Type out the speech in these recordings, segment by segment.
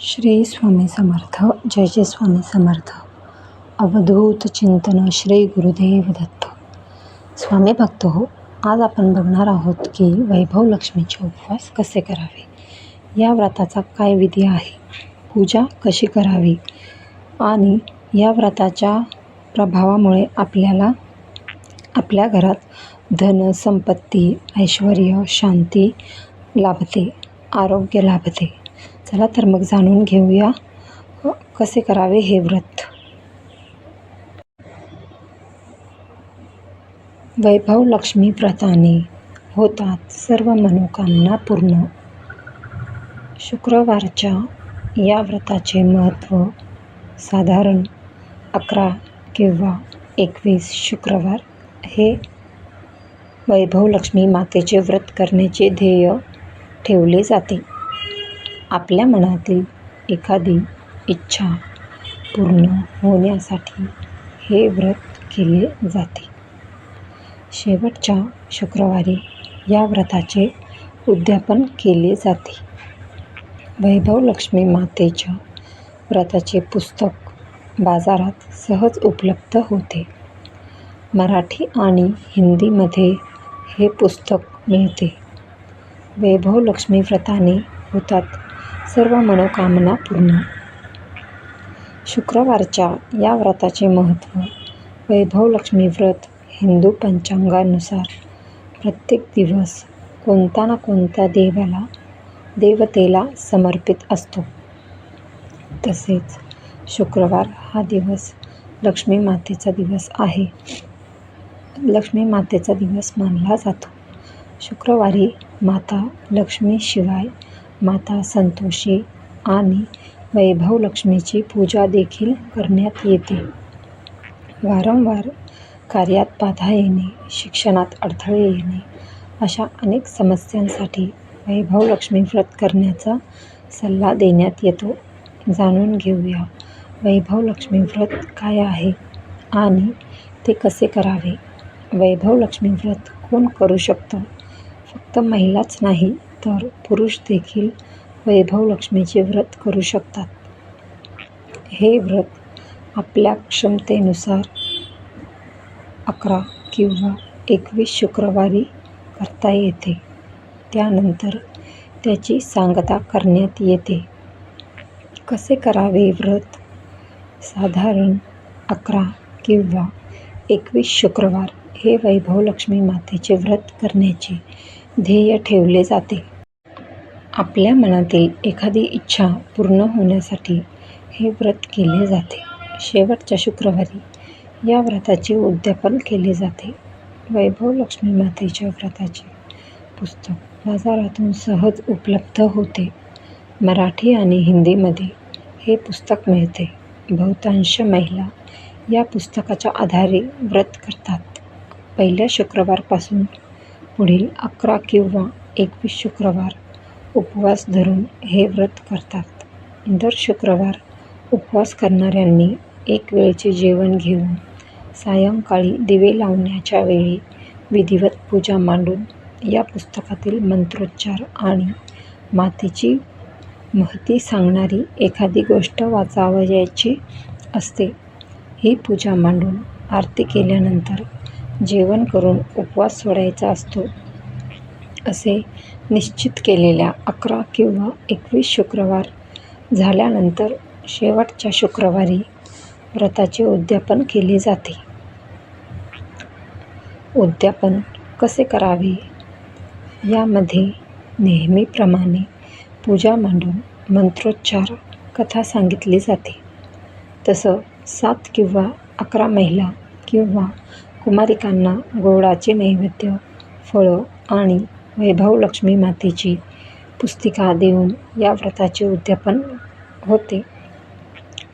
श्री स्वामी समर्थ जय जय स्वामी समर्थ. अवधूत चिंतन श्री गुरुदेव दत्त. स्वामी भक्त हो आज आपण बघणार आहोत की वैभव लक्ष्मीचे उपवास कसे करावे? या व्रताचा काय विधी आहे? पूजा कशी करावी? आणि या व्रताच्या प्रभावामुळे आपल्याला आपल्या घरात धन संपत्ती ऐश्वर शांती लाभते आरोग्य लाभते. चला तर मग जाणून घेऊया कसे करावे हे व्रत. वैभव लक्ष्मी व्रताने होतात सर्व मनोकामना पूर्ण. शुक्रवारच्या या व्रताचे महत्त्व साधारण अकरा किंवा एकवीस शुक्रवार हे वैभव लक्ष्मी मातेचे व्रत करण्याचे ध्येय ठेवले जाते. आपल्या मनातील एखादी इच्छा पूर्ण होण्यासाठी हे व्रत केले जाते. शेवटच्या शुक्रवारी या व्रताचे उद्यापन केले जाते. वैभव लक्ष्मी मातेच्या व्रताचे पुस्तक बाजारात सहज उपलब्ध होते. मराठी आणि हिंदीमध्ये हे पुस्तक मिळते. वैभव लक्ष्मी व्रताने होतात सर्व मनोकामना पूर्ण. शुक्रवारच्या या व्रताचे महत्त्व वैभव लक्ष्मी व्रत हिंदू पंचांगानुसार प्रत्येक दिवस कोणता ना कोणत्या देवाला देवतेला समर्पित असतो. तसेच शुक्रवार हा दिवस लक्ष्मी मातेचा दिवस आहे. लक्ष्मी मातेचा दिवस मानला जातो. शुक्रवारी माता लक्ष्मीशिवाय माता संतोषी आणि वैभव लक्ष्मीची पूजा देखील करण्यात येते. वारंवार कार्यात बाधा येणे शिक्षणात अडथळे येणे अशा अनेक समस्यांसाठी वैभव लक्ष्मी व्रत करण्याचा सल्ला देण्यात येतो. जाणून घेऊया वैभव लक्ष्मी व्रत काय आहे आणि ते कसे करावे? वैभव लक्ष्मी व्रत कोण करू शकतं? फक्त महिलाच नाही तर पुरुष देखील वैभव लक्ष्मीचे व्रत करू शकतात. हे व्रत आपल्या क्षमतेनुसार अकरा किंवा एकवीस शुक्रवारी करता येते. त्यानंतर त्याची सांगता करण्यात येते. कसे करावे व्रत? साधारण अकरा किंवा एकवीस शुक्रवार हे वैभव लक्ष्मी मातेचे व्रत करण्याचे ध्येय ठेवले जाते. आपल्या मनातील एखादी इच्छा पूर्ण होण्यासाठी हे व्रत केले जाते. शेवटच्या शुक्रवारी या व्रताचे उद्यापन केले जाते. वैभव लक्ष्मी मातेच्या व्रताचे पुस्तक बाजारातून सहज उपलब्ध होते. मराठी आणि हिंदीमध्ये हे पुस्तक मिळते. बहुतांश महिला या पुस्तकाच्या आधारे व्रत करतात. पहिल्या शुक्रवारपासून पुढील अकरा किंवा एकवीस शुक्रवार उपवास धरून हे व्रत करतात. दर शुक्रवार उपवास करणाऱ्यांनी एक वेळचे जेवण घेऊन सायंकाळी दिवे लावण्याच्या वेळी विधिवत पूजा मांडून या पुस्तकातील मंत्रोच्चार आणि मातेची महती सांगणारी एखादी गोष्ट वाचावयाची असते. ही पूजा मांडून आरती केल्यानंतर जेवण करून उपवास सोडायचा असतो असे निश्चित केलेल्या अकरा किंवा एकवीस शुक्रवार झाल्यानंतर शेवटच्या शुक्रवारी व्रताचे उद्यापन केले जाते. उद्यापन कसे करावे? यामध्ये नेहमीप्रमाणे पूजा मांडून मंत्रोच्चार कथा सांगितली जाते. तसं सात किंवा अकरा महिला किंवा कुमारिकांना गोडाचे नैवेद्य फळं आणि वैभव लक्ष्मी मातेची पुस्तिका देऊन या व्रताचे उद्यापन होते.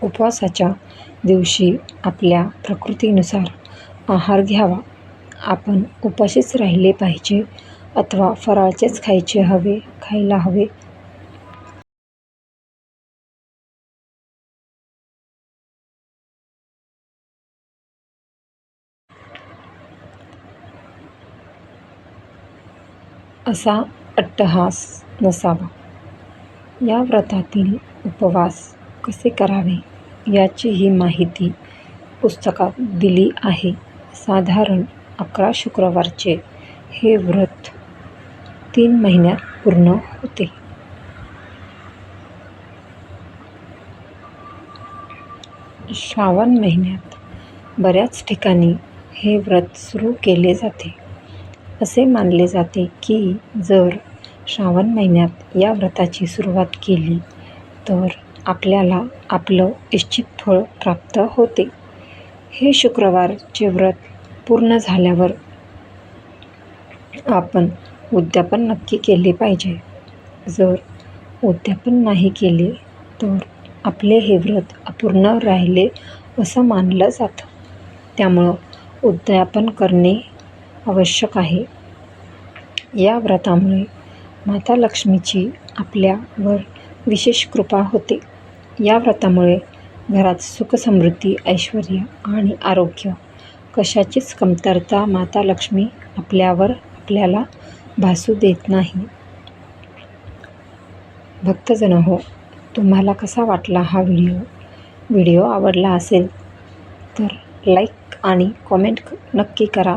उपवासाच्या दिवशी आपल्या प्रकृतीनुसार आहार घ्यावा. आपण उपाशीच राहिले पाहिजे अथवा फराळचेच खायचे हवे खायला हवे असा अट्टहास नसावा. या व्रतातील उपवास कसे करावे याचीही माहिती पुस्तकात दिली आहे. साधारण अकरा शुक्रवारचे हे व्रत तीन महिन्यात पूर्ण होते. श्रावण महिन्यात बऱ्याच ठिकाणी हे व्रत सुरू केले जाते. असे मानले जाते की जर श्रावण महिन्यात या व्रताची सुरुवात केली तर आपल्याला आपलं इच्छित फळ प्राप्त होते. हे शुक्रवारचे व्रत पूर्ण झाल्यावर आपण उद्यापन नक्की केले पाहिजे. जर उद्यापन नाही केले तर आपले हे व्रत अपूर्ण राहिले असं मानलं जातं. त्यामुळं उद्यापन करणे आवश्यक आहे. या व्रतामुळे माता लक्ष्मीची आपल्यावर विशेष कृपा होते. या व्रतामुळे घरात सुखसमृद्धी ऐश्वर आणि आरोग्य कशाचीच कमतरता माता लक्ष्मी आपल्यावर आपल्याला भासू देत नाही. भक्तजन हो तुम्हाला कसा वाटला हा व्हिडिओ? व्हिडिओ आवडला असेल तर लाईक आणि कॉमेंट नक्की करा.